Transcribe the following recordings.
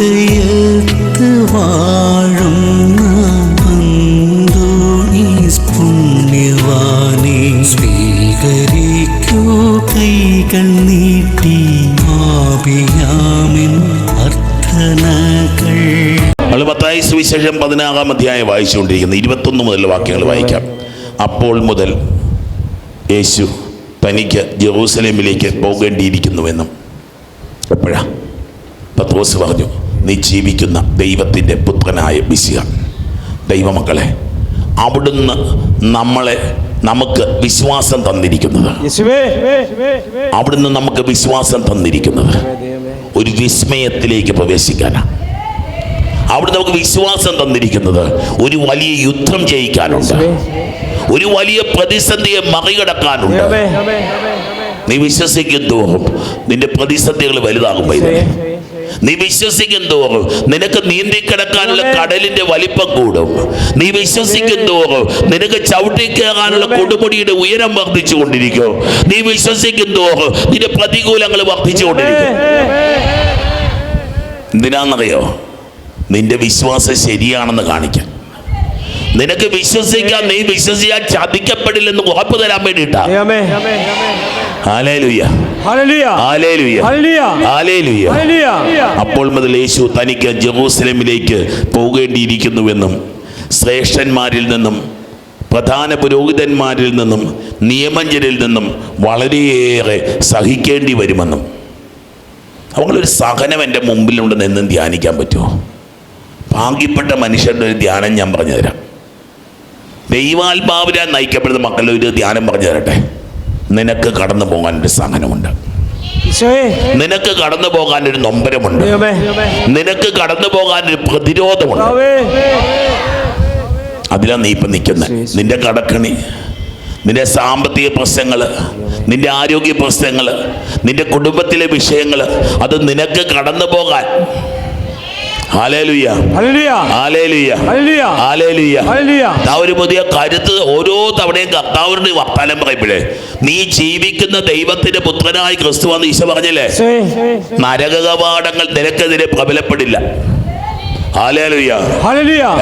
കോട്ടയത്ത് വാഴുന്ന അർത്ഥനകൾ സുവിശേഷം പതിനാറാം അധ്യായം വായിച്ചുകൊണ്ടിരിക്കുന്നത് ഇരുപത്തൊന്ന് മുതൽ വാക്യങ്ങൾ വായിക്കാം. അപ്പോൾ മുതൽ യേശു തനിക്ക് ജെറൂസലേമിലേക്ക് പോകേണ്ടിയിരിക്കുന്നുവെന്നും എപ്പോഴാ? പത്രോസ് പറഞ്ഞു. നീ ജീവിക്കുന്ന ദൈവത്തിന്റെ പുത്രനായ മിശിഹ. ദൈവമക്കളെ അവിടുന്ന് നമ്മളെ നമുക്ക് വിശ്വാസം തന്നിരിക്കുന്നത്. അവിടുന്ന് നമുക്ക് വിശ്വാസം തന്നിരിക്കുന്നത്. ഒരു വിസ്മയത്തിലേക്ക് പ്രവേശിക്കാനാണ് അവിടെ നമുക്ക് വിശ്വാസം തന്നിരിക്കുന്നത് ഒരു വലിയ യുദ്ധം ജയിക്കാനുണ്ട്. ഒരു വലിയ പ്രതിസന്ധിയെ മറികടക്കാനുണ്ട്. നീ വിശ്വസിക്കും തോറും നിന്റെ പ്രതിസന്ധികൾ വലുതാകുമ്പോൾ നീ വിശ്വസിക്കും തോറും. നിനക്ക് നീന്തി കിടക്കാനുള്ള കടലിന്റെ വലിപ്പം കൂടും. നീ വിശ്വസിക്കും തോറും. നിനക്ക് ചവിട്ടി കയറാനുള്ള കൊടുമുടിയുടെ ഉയരം വർദ്ധിച്ചു കൊണ്ടിരിക്കും. നീ വിശ്വസിക്കും തോറും നിന്റെ പ്രതികൂലങ്ങൾ വർദ്ധിച്ചു കൊണ്ടിരിക്കും. എന്തിനാണെന്നറിയോ? നിന്റെ വിശ്വാസം ശരിയാണെന്ന് കാണിക്കാം. നിനക്ക് വിശ്വസിക്കാൻ നീ വിശ്വസിക്കാൻ ചതിക്കപ്പെടില്ലെന്ന് ഉറപ്പ് തരാൻ വേണ്ടിയിട്ടാ. അപ്പോൾ മുതൽ യേശു തനിക്ക് ജെറൂസലമിലേക്ക് പോകേണ്ടിയിരിക്കുന്നുവെന്നും ശ്രേഷ്ഠന്മാരിൽ നിന്നും പ്രധാന പുരോഹിതന്മാരിൽ നിന്നും നിയമജ്ഞരിൽ നിന്നും വളരെയേറെ സഹിക്കേണ്ടി വരുമെന്നും. അവങ്ങളൊരു സഹനം എന്റെ മുമ്പിലുണ്ടെന്ന് എന്നും ധ്യാനിക്കാൻ പറ്റുമോ? ഭാഗ്യപ്പെട്ട മനുഷ്യരുടെ ഒരു ധ്യാനം ഞാൻ പറഞ്ഞുതരാം ദൈവാത്മാവിനാൽ നയിക്കപ്പെടുന്ന മക്കളുടെ ഒരു ധ്യാനം പറഞ്ഞു തരട്ടെ. നിനക്ക് കടന്നു പോകാൻ ഒരു സഹനമുണ്ട് നിനക്ക് കടന്നു പോകാൻ ഒരു നൊമ്പരമുണ്ട്. നിനക്ക് കടന്നു പോകാൻ ഒരു പ്രതിരോധമുണ്ട്. അതിലാണ് അതിലാ നീ ഇപ്പം നിൽക്കുന്നത് നിന്റെ കടക്കണി നിന്റെ സാമ്പത്തിക പ്രശ്നങ്ങൾ നിന്റെ ആരോഗ്യ പ്രശ്നങ്ങൾ നിന്റെ കുടുംബത്തിലെ വിഷയങ്ങൾ അത് നിനക്ക് കടന്നു പോകാൻ ഒരു പുതിയ കരുത്ത് ഓരോ തവണയും കർത്താവിന്റെ വർത്താനം പറയുമ്പോഴേ നീ ജീവിക്കുന്ന ദൈവത്തിന്റെ പുത്രനായി ക്രിസ്തു വന്ന് ഈശോ പറഞ്ഞില്ലേ? നരകപാഠങ്ങൾ നിനക്കെതിരെ പ്രബലപ്പെടില്ല.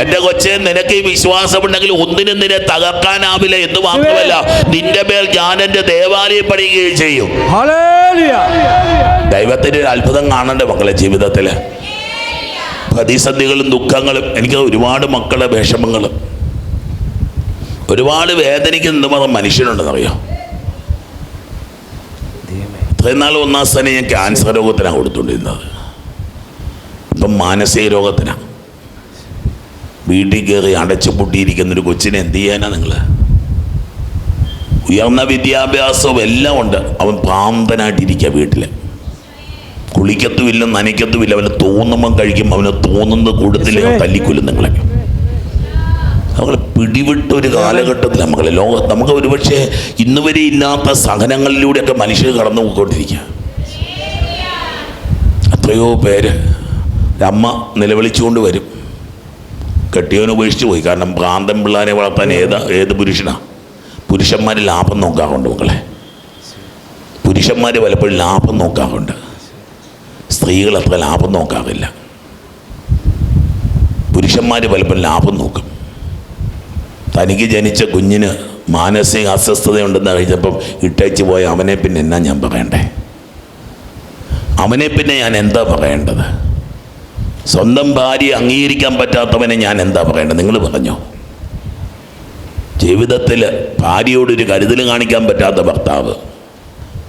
എന്റെ കൊച്ചെ നിനക്ക് ഈ വിശ്വാസമുണ്ടെങ്കിൽ ഒന്നിനും നിന്നെ തകർക്കാനാവില്ല എന്ന് മാത്രമല്ല നിന്റെ മേൽ ഞാൻ എന്റെ ദേവാലയം പണിയുകയും ചെയ്യും. ദൈവത്തിന്റെ ഒരു അത്ഭുതം കാണണ്ടേ മക്കളെ ജീവിതത്തിൽ പ്രതിസന്ധികളും ദുഃഖങ്ങളും എനിക്ക് ഒരുപാട് മക്കളെ വിഷമങ്ങൾ ഒരുപാട് വേദനിക്കുന്ന മാത്രം മനുഷ്യനുണ്ടെന്നറിയോ? ഇത്രയും നാൾ ഒന്നാം സ്ഥാനം ഞാൻ ക്യാൻസർ രോഗത്തിനാണ് കൊടുത്തുകൊണ്ടിരുന്നത്. ഇപ്പം മാനസിക രോഗത്തിനാണ് വീട്ടിൽ കയറി അടച്ചു പൂട്ടിയിരിക്കുന്ന ഒരു കൊച്ചിനെ എന്ത് ചെയ്യാനാ നിങ്ങൾ ഉയർന്ന വിദ്യാഭ്യാസവും എല്ലാം ഉണ്ട്. അവൻ പ്രാന്തനായിട്ടിരിക്കുക വീട്ടിൽ കുളിക്കത്തുമില്ല നനയ്ക്കത്തുമില്ല. അവന് തോന്നുമ്പം കഴിക്കും അവന് തോന്നുന്നത് കൂടത്തില്ല തല്ലിക്കൊല്ലും നിങ്ങളെ. നമ്മൾ പിടിവിട്ട ഒരു കാലഘട്ടത്തിൽ നമ്മൾ ലോക നമുക്ക് ഒരുപക്ഷെ ഇന്ന് വരെ ഇല്ലാത്ത സഹനങ്ങളിലൂടെയൊക്കെ മനുഷ്യർ കടന്നു പോയിക്കൊണ്ടിരിക്കുക. എത്രയോ പേര് അമ്മ നിലവിളിച്ചുകൊണ്ട് വരും. കെട്ടിയവനെ ഉപേക്ഷിച്ച് പോയി. കാരണം ഭ്രാന്തൻ പിള്ളേരെ വളർത്താൻ ഏതാ ഏത് പുരുഷനാ? പുരുഷന്മാർ ലാഭം നോക്കാറുണ്ട് മക്കളെ. പുരുഷന്മാർ പലപ്പോഴും ലാഭം നോക്കാറുണ്ട്. സ്ത്രീകൾ അത്ര ലാഭം നോക്കാറില്ല. പുരുഷന്മാർ പലപ്പോഴും ലാഭം നോക്കും. തനിക്ക് ജനിച്ച കുഞ്ഞിന് മാനസിക അസ്വസ്ഥതയുണ്ടെന്ന് കഴിഞ്ഞപ്പം ഇട്ടേച്ച് പോയ അവനെ പിന്നെ എന്നാ ഞാൻ പറയണ്ടേ? അവനെ പിന്നെ ഞാൻ എന്താ പറയേണ്ടത്? സ്വന്തം ഭാര്യ അംഗീകരിക്കാൻ പറ്റാത്തവനെ ഞാൻ എന്താ പറയേണ്ടത്? നിങ്ങൾ പറഞ്ഞോ. ജീവിതത്തിൽ ഭാര്യയോടൊരു കരുതൽ കാണിക്കാൻ പറ്റാത്ത ഭർത്താവ്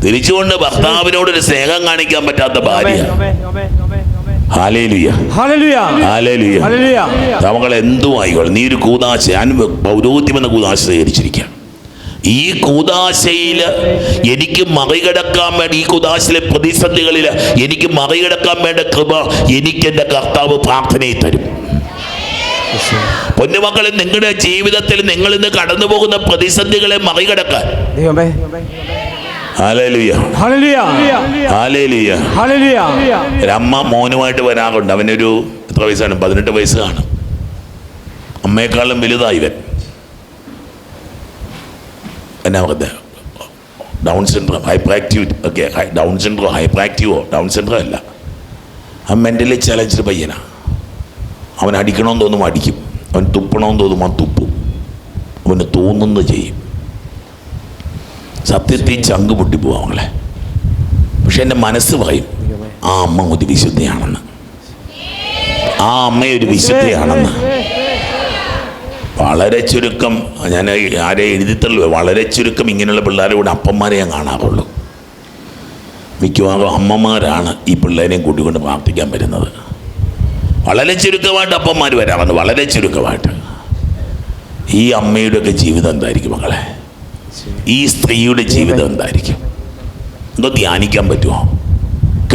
തിരിച്ചുകൊണ്ട് ഭർത്താവിനോട് ഒരു സ്നേഹം കാണിക്കാൻ പറ്റാത്ത ഭാര്യ. നമ്മൾ എന്തും ആയിക്കോളും. നീ ഒരു കൂതാശ ഞാൻ പൗരോഹിത്യം എന്ന കൂതാശ സ്വീകരിച്ചിരിക്കുക ഈ കൂതാശയിൽ എനിക്ക് മറികടക്കാൻ വേണ്ട ഈ കൂതാശയിലെ പ്രതിസന്ധികളിൽ എനിക്ക് മറികടക്കാൻ വേണ്ട കൃപ എനിക്ക് എന്റെ കർത്താവ് പ്രാർത്ഥനയിൽ തരും. പൊന്നുമക്കളെ നിങ്ങളുടെ ജീവിതത്തിൽ നിങ്ങൾ ഇന്ന് കടന്നു പോകുന്ന പ്രതിസന്ധികളെ മറികടക്കാൻ ഒരമ്മ മോനുമായിട്ട് വരാറുണ്ട്. അവനൊരു എത്ര വയസ്സാണ്? പതിനെട്ട് വയസ്സ് കാണും അമ്മയെക്കാളും വലുതായി ഇവൻ. എന്നാ Down syndrome hyperactive okay Down syndrome hyper ആക്റ്റീവോ Down syndrome അല്ല. ആ മെന്റലി ചലഞ്ചഡ് പയ്യനാ. അവൻ അടിക്കണമെന്ന് തോന്നുമ്പോൾ അടിക്കും. അവൻ തുപ്പണമെന്ന് തോന്നുമ്പോൾ അവൻ തുപ്പും. അവന് തോന്നുന്നത് ചെയ്യും. സത്യത്തിൽ ചങ്ക് പൊട്ടിപ്പോവും അവങ്ങളെ. പക്ഷെ എന്റെ മനസ്സ് പറയും ആ അമ്മ ഒരു വിശുദ്ധയാണെന്ന്. ആ അമ്മ ഒരു വിശുദ്ധയാണെന്ന്. വളരെ ചുരുക്കം ഞാൻ ആരെ എഴുതിത്തള്ളു വളരെ ചുരുക്കം ഇങ്ങനെയുള്ള പിള്ളേരെ കൂടെ അപ്പന്മാരെ ഞാൻ കാണാറുള്ളൂ. മിക്കവാറും അമ്മമാരാണ് ഈ പിള്ളേരെയും കൂട്ടിക്കൊണ്ട് പ്രാർത്ഥിക്കാൻ വരുന്നത്. വളരെ ചുരുക്കമായിട്ട് അപ്പന്മാർ വരാറുണ്ട് വളരെ ചുരുക്കമായിട്ട്. ഈ അമ്മയുടെയൊക്കെ ജീവിതം എന്തായിരിക്കും മകളെ ഈ സ്ത്രീയുടെ ജീവിതം എന്തായിരിക്കും? ഒന്ന് ധ്യാനിക്കാൻ പറ്റുമോ?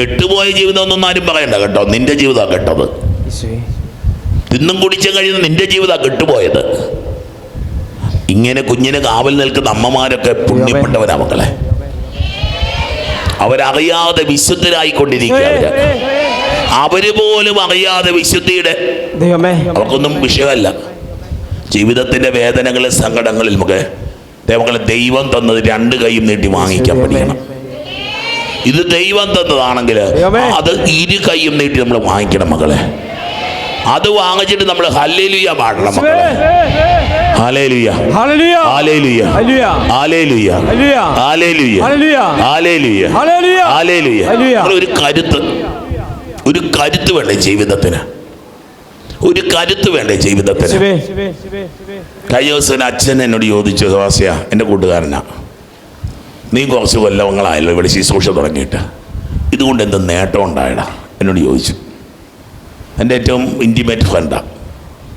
കെട്ടുപോയ ജീവിതം ഒന്നും ആരും പറയണ്ട കേട്ടോ. നിന്റെ ജീവിതമാണ് കെട്ടത്. തിന്നും കുടിച്ചും കഴിയുന്ന നിന്റെ ജീവിതമാണ് കെട്ടുപോയത്. ഇങ്ങനെ കുഞ്ഞിന് കാവൽ നിൽക്കുന്ന അമ്മമാരൊക്കെ പുണ്യപ്പെട്ടവരാ മക്കളെ. അവരറിയാതെ വിശുദ്ധരായിക്കൊണ്ടിരിക്കുക അവർ. അവർ പോലും അറിയാതെ വിശുദ്ധിയുടെ അവർക്കൊന്നും വിഷയമല്ല. ജീവിതത്തിന്റെ വേദനകളിൽ സങ്കടങ്ങളിൽ നമുക്ക് ദൈവങ്ങളെ ദൈവം തന്നത് രണ്ട് കൈയും നീട്ടി വാങ്ങിക്കാൻ പഠിക്കണം ഇത് ദൈവം തന്നതാണെങ്കിൽ. അത് ഇരു കൈയും നീട്ടി നമ്മൾ വാങ്ങിക്കണം മകളെ അത് വാങ്ങിച്ചിട്ട് നമ്മൾ ഹല്ലേലുയ പാടണം മക്കളെ hallelujah hallelujah hallelujah hallelujah hallelujah hallelujah hallelujah hallelujah hallelujah hallelujah hallelujah hallelujah. ഒരു കരുത്ത് ഒരു കരുത്ത് വേണ്ടേ ജീവിതത്തിന് ഒരു കരുത്ത് വേണ്ടേ ജീവിതത്തിൽ കഴിഞ്ഞ ദിവസം അച്ഛൻ എന്നോട് ചോദിച്ചു സവാസിയ എന്റെ കൂട്ടുകാരനാ. നീ കുറച്ച് കൊല്ലങ്ങളായല്ലോ ഇവിടെ ശുശ്രൂഷ തുടങ്ങിയിട്ട്. ഇതുകൊണ്ട് എന്ത് നേട്ടം ഉണ്ടായടാ? എന്നോട് ചോദിച്ചു. എന്റെ ഏറ്റവും ഇന്റിമേറ്റ് ഫ്രണ്ടാ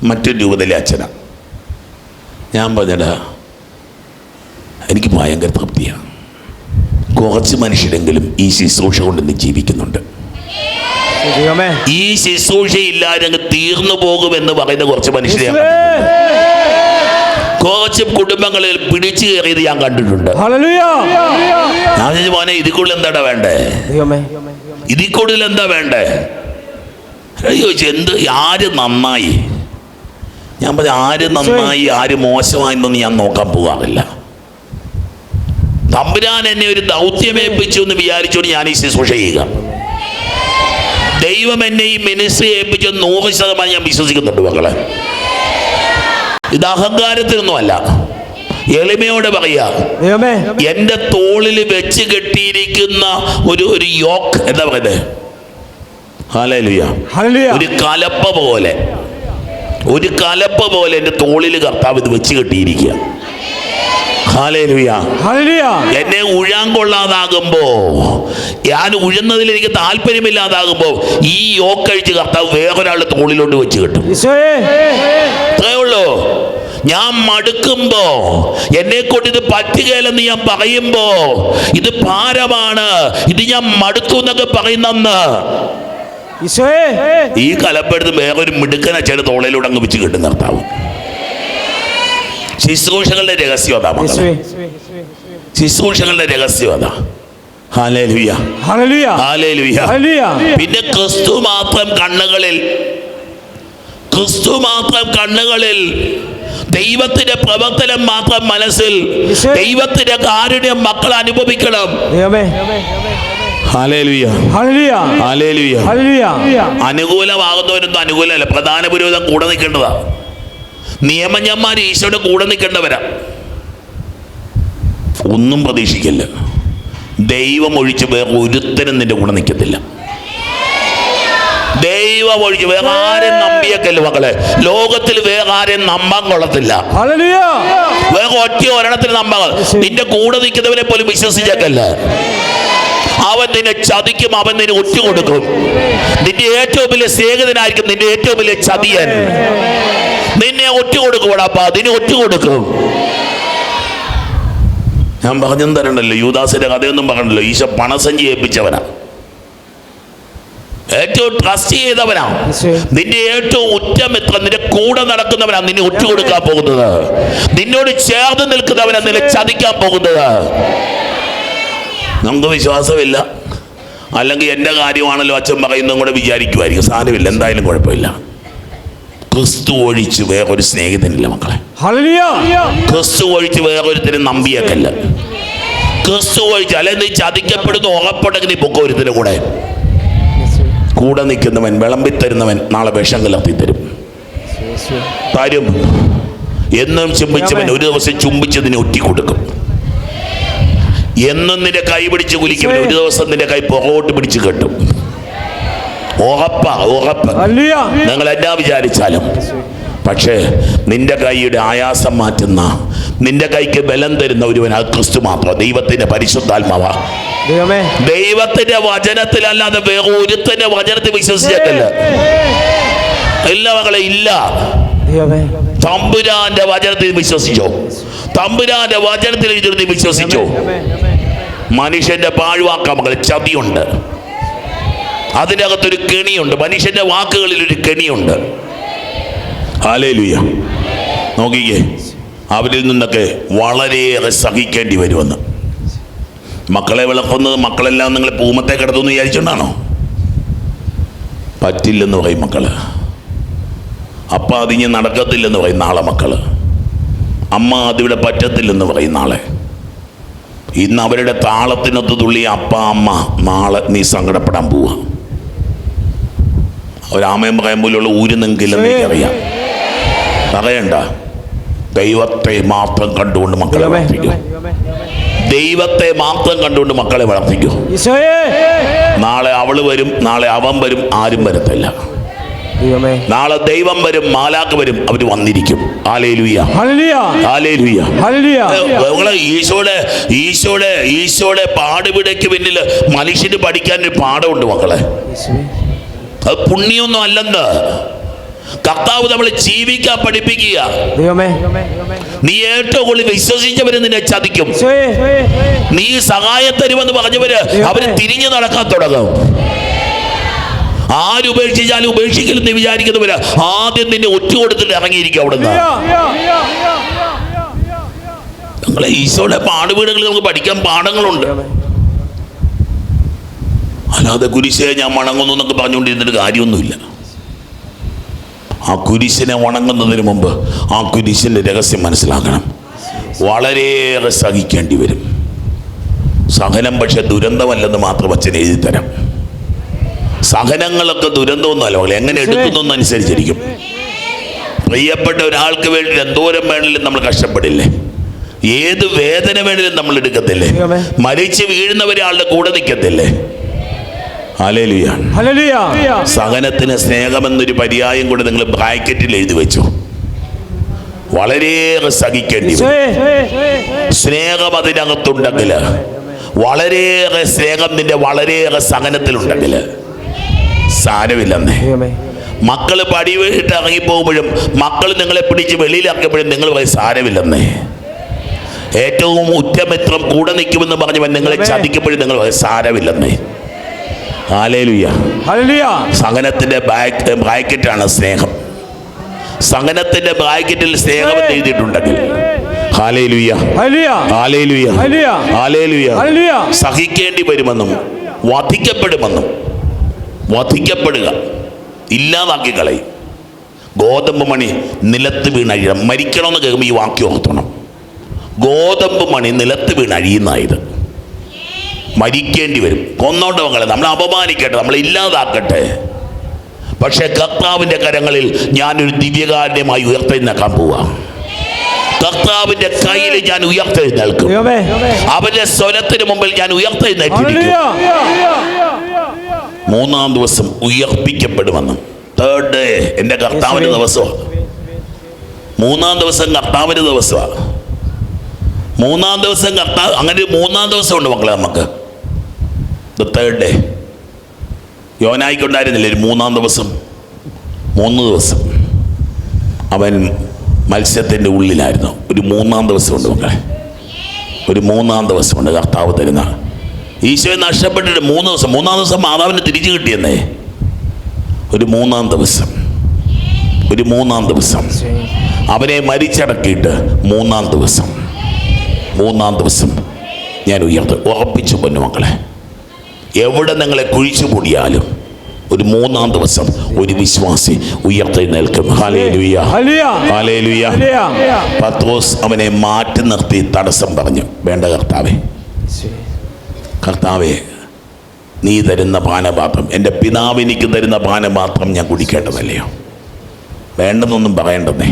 മറ്റൊരു രൂപത്തിലെ അച്ഛനാ. ഞാൻ പറഞ്ഞടാ എനിക്ക് ഭയങ്കര തൃപ്തിയാണ് കുറച്ച് മനുഷ്യരെങ്കിലും ഈ ശുശ്രൂഷ കൊണ്ട് ഇന്ന് ജീവിക്കുന്നുണ്ട്. ഈ ശുശ്രൂഷ ഇല്ലാതെ തീർന്നു പോകുമെന്ന് പറയുന്ന കുറച്ച് മനുഷ്യരെ കുറച്ച് കുടുംബങ്ങളിൽ പിടിച്ചു കയറിയത് ഞാൻ കണ്ടിട്ടുണ്ട്. ഞാൻ മോനെ ഇതിൽ കൂടുതൽ എന്താടാ വേണ്ടേ? ഇതിൽ കൂടുതൽ എന്താ വേണ്ടേ? ചോദിച്ചു എന്ത് ആര് നന്നായി? ഞാൻ പറഞ്ഞു ആര് നന്നായി ആര് മോശമായെന്നൊന്നും ഞാൻ നോക്കാൻ പോകാറില്ല തമ്പുരാൻ എന്നെ ഒരു ദൗത്യമേൽപ്പിച്ചു എന്ന് വിചാരിച്ചുകൊണ്ട് ഞാൻ ഈ ശുശ്രൂഷ ചെയ്യുക. ദൈവം എന്നെ ഈ മിനിസ്ട്രി ഏൽപ്പിച്ച നൂറ് ശതമാനം ഞാൻ വിശ്വസിക്കുന്നുണ്ട് മക്കളെ. ഇത് അഹങ്കാരത്തിനൊന്നുമല്ല. എളിമയോടെ പറയാ എന്റെ തോളിൽ വെച്ച് കെട്ടിയിരിക്കുന്ന ഒരു ഒരു യോക്ക് എന്താ പറയുന്നത്? ഒരു കലപ്പ പോലെ. ഒരു കലപ്പ പോലെ എന്റെ തോളിൽ കർത്താവ് ഇത് വെച്ച് കെട്ടിയിരിക്കുക. എന്നെ ഉഴാൻ കൊള്ളാതാകുമ്പോ ഞാൻ ഉഴുന്നതിൽ എനിക്ക് താല്പര്യമില്ലാതാകുമ്പോ ഈ യോക്കഴിച്ച് കർത്താവ് വേറൊരാളുടെ തോളിലോട്ട് വെച്ച് കിട്ടും. ഉള്ളൂ. ഞാൻ മടുക്കുമ്പോ എന്നെ കൊണ്ട് ഇത് പറ്റുകയില്ലെന്ന് ഞാൻ പറയുമ്പോ ഇത് ഭാരമാണ്. ഇത് ഞാൻ മടുത്തു എന്നൊക്കെ പറയുന്നെന്ന്. ഈശോയെ. ഈ കലപ്പെടുത്ത് വേറൊരു മിടുക്കനെ ചില തോളയിലൂടെ അങ്ങ് വെച്ച് കിട്ടും നിർത്താവും ശുശ്രൂഷകളുടെ രഹസ്യം അതാ ശുശ്രൂഷകളുടെ രഹസ്യം അതാ. പിന്നെ ക്രിസ്തു മാത്രം കണ്ണുകളിൽ ക്രിസ്തു മാത്രം കണ്ണുകളിൽ ദൈവത്തിന്റെ പ്രവർത്തനം മാത്രം മനസ്സിൽ. ദൈവത്തിന്റെ കാരുണ്യം മക്കൾ അനുഭവിക്കണം. അനുകൂലമാകുന്നവരൊന്നും അനുകൂലമല്ല. പ്രധാന പുരോഗതി കൂടെ നിൽക്കേണ്ടതാ. നിയമജ്ഞന്മാർ ഈശോയുടെ കൂടെ നിൽക്കേണ്ടവരാ. ഒന്നും പ്രതീക്ഷിക്കില്ല. ദൈവം ഒഴിച്ച് വേറെ ഒരുത്തനും നിന്റെ കൂടെ നിൽക്കത്തില്ല ദൈവം ഒഴിച്ച് വേറെ ആരും നമ്പിയേക്കല്ല മക്കളെ. ലോകത്തിൽ വേറെ ആരെയും നമ്പാൻ കൊള്ളത്തില്ല. വേറെ ഒറ്റ ഒരെണ്ണത്തിന് നമ്പാ നിന്റെ കൂടെ നിൽക്കുന്നവരെ പോലും വിശ്വസിച്ചേക്കല്ല. അവൻ നിന്നെ ചതിക്കും അവൻ നിന്നെ ഒറ്റ കൊടുക്കും നിന്റെ ഏറ്റവും വലിയ സ്നേഹിതനായിരിക്കും നിന്റെ ഏറ്റവും വലിയ ചതിയൻ. നിന്നെ ഒറ്റ കൊടുക്കും അതിന് ഒറ്റുകൊടുക്കും. ഞാൻ പറഞ്ഞും തരണ്ടല്ലോ യൂദാസിന്റെ കഥയൊന്നും പറഞ്ഞല്ലോ ഈശോ പണസഞ്ചി ഏൽപ്പിച്ചവനാ. ഏറ്റവും ട്രസ്റ്റ് ചെയ്തവനാ. നിന്റെ ഏറ്റവും ഉറ്റമിത്രം നിന്റെ കൂടെ നടക്കുന്നവനാ നിന്നെ ഒറ്റുകൊടുക്കാൻ പോകുന്നത്. നിന്നോട് ചേർന്ന് നിൽക്കുന്നവനാ നിന്നെ ചതിക്കാൻ പോകുന്നത്. നമുക്ക് വിശ്വാസമില്ല. അല്ലെങ്കിൽ എന്റെ കാര്യമാണല്ലോ അച്ഛൻ പറയുന്നതും കൂടെ വിചാരിക്കുമായിരിക്കും. സാരമില്ല എന്തായാലും കുഴപ്പമില്ല. ക്രിസ്തു ഒഴിച്ച് വേറൊരു സ്നേഹിതനില്ല മക്കളെ. ക്രിസ്തു ഒഴിച്ച് വേറൊരുത്തിനും നമ്പിയേക്കല്ല. ക്രിസ്തു ഒഴിച്ച് അല്ലെങ്കിൽ നീ ചതിക്കപ്പെടുന്ന ഉറപ്പുണ്ടെങ്കിൽ നീ പൊക്കെ ഒരുത്തിന് കൂടെ. കൂടെ നിൽക്കുന്നവൻ വിളമ്പി തരുന്നവൻ നാളെ വിഷം കലർത്തി തരും. തരും. എന്നും ചുംബിച്ചവൻ ഒരു ദിവസം ചുംബിച്ചതിന് ഒറ്റി കൊടുക്കും എന്നും നിന്റെ കൈ പിടിച്ച് കുലിക്കും ഒരു ദിവസം നിന്റെ കൈ പുറകോട്ട് പിടിച്ച് കെട്ടും. ഉറപ്പാ ഉറപ്പ്. നിങ്ങൾ എന്നാ വിചാരിച്ചാലും? പക്ഷേ നിന്റെ കൈയുടെ ആയാസം മാറ്റുന്ന നിന്റെ കൈക്ക് ബലം തരുന്ന ഒരുവൻ അത് ക്രിസ്തു മാത്രം ദൈവത്തിന്റെ പരിശുദ്ധാത്മാവ. ദൈവത്തിന്റെ വചനത്തിലല്ലാതെ വേറെ ഒരുത്തന്റെ വചനത്തിൽ വിശ്വസിച്ചേക്കല്ല ഇല്ല മകളെ ഇല്ല. തമ്പുരാന്റെ വചനത്തിൽ വിശ്വസിച്ചോ? തമ്പുരാന്റെ വചനത്തിൽ വിശ്വസിച്ചോ? മനുഷ്യന്റെ പാഴ്വാക്ക മകളെ ചതിയുണ്ട്. അതിനകത്തൊരു കെണിയുണ്ട്. മനുഷ്യന്റെ വാക്കുകളിൽ ഒരു കെണിയുണ്ട്. ഹാലേലുയ നോക്കിക്കേ. അവരിൽ നിന്നൊക്കെ വളരെയേറെ സഹിക്കേണ്ടി വരുമെന്ന്. മക്കളെ വിളക്കുന്നത് മക്കളെല്ലാം നിങ്ങൾ പൂമത്തെ കിടത്തുമെന്ന് വിചാരിച്ചുകൊണ്ടാണോ പറ്റില്ലെന്ന് പറയും മക്കൾ. അപ്പ അതിഞ്ഞ് നടക്കത്തില്ലെന്ന് പറയും നാളെ മക്കൾ. അമ്മ അതിവിടെ പറ്റത്തില്ലെന്ന് പറയും നാളെ. ഇന്ന് അവരുടെ താളത്തിനൊത്ത് തുള്ളി അപ്പ അമ്മ നാളെ നീ സങ്കടപ്പെടാൻ പോവാ. ഒരാമയം പറയാൻ പോലുള്ള എനിക്കറിയാം. പറയണ്ട. ദൈവത്തെ മാത്രം കണ്ടുകൊണ്ട് മക്കളെ വളർത്തിക്കൂ. ദൈവത്തെ മാത്രം കണ്ടുകൊണ്ട് മക്കളെ വളർത്തിക്കൂ. നാളെ അവൾ വരും നാളെ അവൻ വരും ആരും വരത്തില്ല. നാളെ ദൈവം വരും മാലാക്ക് വരും അവർ വന്നിരിക്കും. ഈശോടെ ഈശോയുടെ ഈശോയുടെ പാടുപിടയ്ക്ക് പിന്നിൽ മനുഷ്യന് പഠിക്കാൻ ഒരു പാഠമുണ്ട് മക്കളെ. അത് പുണ്യൊന്നും അല്ലെന്ന്. കർത്താവ് നമ്മളെ ജീവിക്കാൻ പഠിപ്പിക്കുക. നീ ഏറ്റവും കൂടുതൽ വിശ്വസിച്ചവര് നിന്നെ ചതിക്കും. നീ സഹായം തരുമെന്ന് പറഞ്ഞവര് അവർ തിരിഞ്ഞു നടക്കാൻ തുടങ്ങും. ആരുപേക്ഷിച്ചാലും ഉപേക്ഷിക്കലെന്ന് വിചാരിക്കുന്നവര് ആദ്യം നിന്നെ ഒറ്റ കൊടുത്തിട്ട് ഇറങ്ങിയിരിക്കും അവിടുന്ന്. ഞങ്ങളെ ഈശോയുടെ പാടുവീടുകൾ നമുക്ക് പഠിക്കാൻ പാഠങ്ങളുണ്ട്. അല്ലാതെ കുരിശെ ഞാൻ വണങ്ങുന്നു എന്നൊക്കെ പറഞ്ഞുകൊണ്ടിരുന്നിട്ട് കാര്യമൊന്നുമില്ല. ആ കുരിശിനെ വണങ്ങുന്നതിന് മുമ്പ് ആ കുരിശിന്റെ രഹസ്യം മനസ്സിലാക്കണം. വളരെയേറെ സഹിക്കേണ്ടി വരും. സഹനം പക്ഷെ ദുരന്തമല്ലെന്ന് മാത്രം അച്ഛൻ എഴുതി തരാം സഹനങ്ങളൊക്കെ ദുരന്തമൊന്നുമല്ല മകളെ എങ്ങനെ എടുക്കുന്നു അനുസരിച്ചിരിക്കും. പ്രിയപ്പെട്ട ഒരാൾക്ക് വേണ്ടി എന്തോരം വേണമെങ്കിലും നമ്മൾ കഷ്ടപ്പെടില്ലേ? ഏത് വേദന വേണമെങ്കിലും നമ്മൾ എടുക്കത്തില്ലേ? മരിച്ചു മരിച്ച് വീഴുന്ന ഒരാളുടെ കൂടെ നിൽക്കത്തില്ലേ സഹനത്തിന് സ്നേഹമെന്നൊരു പര്യായം കൂടെ നിങ്ങൾ ബ്രാക്കറ്റിൽ എഴുതി വെച്ചു. വളരെയേറെ സഹിക്കേണ്ടി സ്നേഹം അതിനകത്തുണ്ടെങ്കിൽ വളരെയേറെ സ്നേഹം നിന്റെ വളരെയേറെ സഹനത്തിലുണ്ടെങ്കിൽ സാരമില്ലെന്നേ. മക്കൾ പടി വീട്ട് ഇറങ്ങിപ്പോകുമ്പോഴും മക്കൾ നിങ്ങളെ പിടിച്ച് വെളിയിലാക്കുമ്പോഴും നിങ്ങൾ പറയും സാരമില്ലെന്നേ. ഏറ്റവും ഉറ്റമിത്രം കൂടെ നിൽക്കുമെന്ന് പറഞ്ഞവൻ നിങ്ങളെ ചതിക്കുമ്പോഴും നിങ്ങൾ സാരമില്ലെന്നേ. സഹനത്തിന്റെ ബ്രാക്കറ്റാണ് സ്നേഹം. സഹനത്തിന്റെ ബ്രാക്കറ്റിൽ സ്നേഹം എഴുതിയിട്ടുണ്ടെങ്കിൽ. സഹിക്കേണ്ടി വരുമെന്നും വധിക്കപ്പെടുമെന്നും വധിക്കപ്പെടുക ഇല്ലാതാക്കി കളയും. ഗോതമ്പ് മണി നിലത്ത് വീണഴിയണം. മരിക്കണമെന്ന് കേൾക്കുമ്പോൾ ഈ വാക്യം ഓർത്തണം. ഗോതമ്പ് മണി നിലത്ത് വീണഴിയുന്നതായത്. മരിക്കേണ്ടി വരും. കൊന്നോട്ടെ മകളെ നമ്മളെ അപമാനിക്കട്ടെ നമ്മളെ ഇല്ലാതാക്കട്ടെ. പക്ഷേ കർത്താവിന്റെ കരങ്ങളിൽ ഞാനൊരു ദിവ്യകാരുണ്യമായി ഉയർത്തെഴുന്നേക്കാൻ പോവാം. കർത്താവിന്റെ കയ്യിൽ ഞാൻ ഉയർത്തെഴുന്നേൽക്കും. അവന്റെ സ്വരത്തിന് മുമ്പിൽ ഞാൻ ഉയർത്തെഴുന്നേറ്റിരിക്കും. മൂന്നാം ദിവസം ഉയർപ്പിക്കപ്പെടുമെന്ന്. തേർഡ് ഡേ എന്റെ കർത്താവിന്റെ ദിവസമാണ്. മൂന്നാം ദിവസം കർത്താവിന്റെ ദിവസമാണ്. മൂന്നാം ദിവസം കർത്താവ് അങ്ങനെ മൂന്നാം മൂന്നാം ദിവസമുണ്ട് മക്കളെ നമുക്ക്. ദ തേർഡ് ഡേ യോനായിക്കുണ്ടായിരുന്നില്ല. ഒരു മൂന്നാം ദിവസം. മൂന്ന് ദിവസം. അവൻ മത്സ്യത്തിന്റെ ഉള്ളിലായിരുന്നു. ഒരു മൂന്നാം ദിവസമുണ്ട് മക്കളെ. ഒരു മൂന്നാം ദിവസമുണ്ട് കർത്താവ് തരുന്ന. ഈശോയെ നഷ്ടപ്പെട്ടിട്ട് മൂന്ന് ദിവസം. മൂന്നാം ദിവസം മാതാവിന് തിരിച്ചു കിട്ടിയെന്നേ. ഒരു മൂന്നാം ദിവസം. ഒരു മൂന്നാം ദിവസം. അവനെ മരിച്ചടക്കിയിട്ട് മൂന്നാം ദിവസം. മൂന്നാം ദിവസം ഞാൻ ഉയർത്തും ഉറപ്പിച്ചു പൊന്നുമക്കളെ എവിടെ നിങ്ങളെ കുഴിച്ചു പൊടിയാലും ഒരു മൂന്നാം ദിവസം ഒരു വിശ്വാസി ഉയർത്തി നിൽക്കും. പത്രോസ് അവനെ മാറ്റി നിർത്തി തടസ്സം പറഞ്ഞു. വേണ്ട കർത്താവെ. കർത്താവെ നീ തരുന്ന പാനപാത്രം എന്റെ പിതാവ് എനിക്ക് തരുന്ന പാനപാത്രം ഞാൻ കുടിക്കേണ്ടതല്ലയോ? വേണ്ടെന്നൊന്നും പറയേണ്ടതേ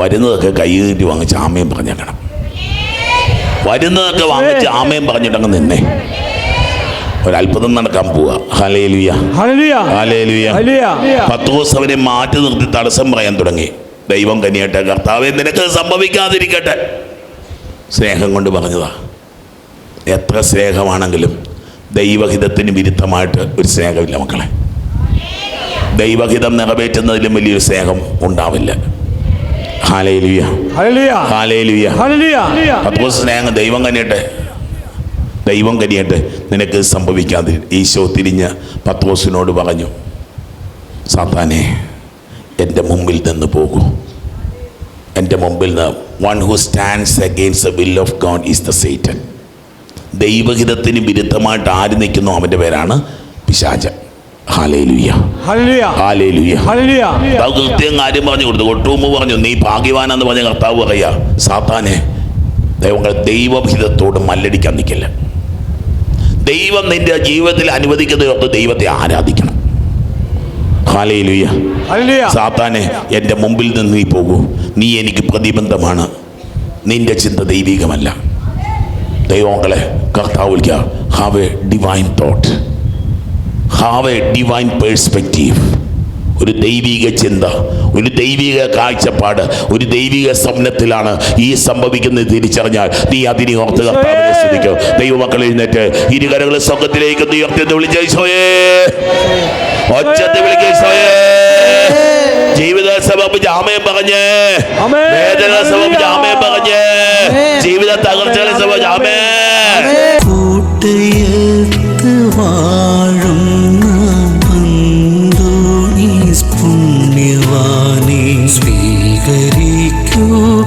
വരുന്നതൊക്കെ കൈ നീട്ടി വാങ്ങിച്ച് ആമയും പറഞ്ഞേക്കണം. വരുന്നതൊക്കെ വാങ്ങിച്ച് ആമയും പറഞ്ഞിട്ടങ്ങ് നിന്നേ. ഒരത്ഭുതം നടക്കാൻ പോവുക. പത്ത് ദിവസം മാറ്റി നിർത്തി തടസ്സം പറയാൻ തുടങ്ങി. ദൈവം കനിയട്ടെ കർത്താവെ നിനക്ക് സംഭവിക്കാതിരിക്കട്ടെ. സ്നേഹം കൊണ്ട് പറഞ്ഞതാ. എത്ര സ്നേഹമാണെങ്കിലും ദൈവഹിതത്തിന് വിരുദ്ധമായിട്ട് ഒരു സ്നേഹമില്ല മക്കളെ. ദൈവഹിതം നിറവേറ്റുന്നതിലും വലിയൊരു സ്നേഹം ഉണ്ടാവില്ല. ഹാലയിലുയ ഹാലയിലുയ ഹാലയിലുയ. അപ്പോൾ സ്നേഹം ദൈവം കനിയട്ടെ. ദൈവം കരിയട്ടെ നിനക്ക് സംഭവിക്കാതെ. ഈശോ തിരിഞ്ഞ് പത്രോസിനോട് പറഞ്ഞു സാത്താനെ എന്റെ മുമ്പിൽ നിന്ന് പോകൂ. എന്റെ മുമ്പിൽ നിന്ന് one who stands against the will of God is the Satan ദൈവഹിതത്തിന് വിരുദ്ധമായിട്ട് ആര് നിൽക്കുന്നു അവന്റെ പേരാണ് പിശാച. കൃത്യം കാര്യം പറഞ്ഞു കൊടുത്തു. ഒട്ടുമ്പ് പറഞ്ഞു നീ ഭാഗ്യവാനെന്ന് പറഞ്ഞ കർത്താവ് പറയാ സാത്താനെ ദൈവങ്ങൾ ദൈവഹിതത്തോട് മല്ലടിക്കാൻ നിൽക്കില്ല. ദൈവം നിന്റെ ജീവിതത്തിൽ അനുവദിക്കുന്നതിനൊത്ത് ദൈവത്തെ ആരാധിക്കണം. സാത്താനെ എന്റെ മുമ്പിൽ നിന്ന് നീ പോകൂ. നീ എനിക്ക് പ്രതിബന്ധമാണ്. നിന്റെ ചിന്ത ദൈവികമല്ല. ദൈവങ്ങളെ കർത്താവ് വിളിക്കുക. Have a divine thought have a divine perspective ഒരു ദൈവിക ചിന്ത ഒരു ദൈവിക കാഴ്ചപ്പാട് ഒരു ദൈവിക സ്വപ്നത്തിലാണ് ഈ സംഭവിക്കുന്നത് തിരിച്ചറിഞ്ഞാൽ നീ അതിനെ ഓർത്ത് കർത്താവിനെ സ്തുതിക്കും. ദൈവമക്കൾ എഴുന്നേറ്റ് ഇരുകരകളെ സ്വർഗത്തിലേക്ക് ഉയർത്തി വിളിച്ചോയേ ഒച്ചത്തെ വിളിക്കോയേ ജീവിത സമർപ്പിച്ച് ആമയം പറഞ്ഞ്. വേദന സമർപ്പിച്ച് ആമയം പറഞ്ഞ്. ജീവിത തകർച്ചകളെ സമർപ്പിച്ച് ആമേ കൂട്ടയത്ത്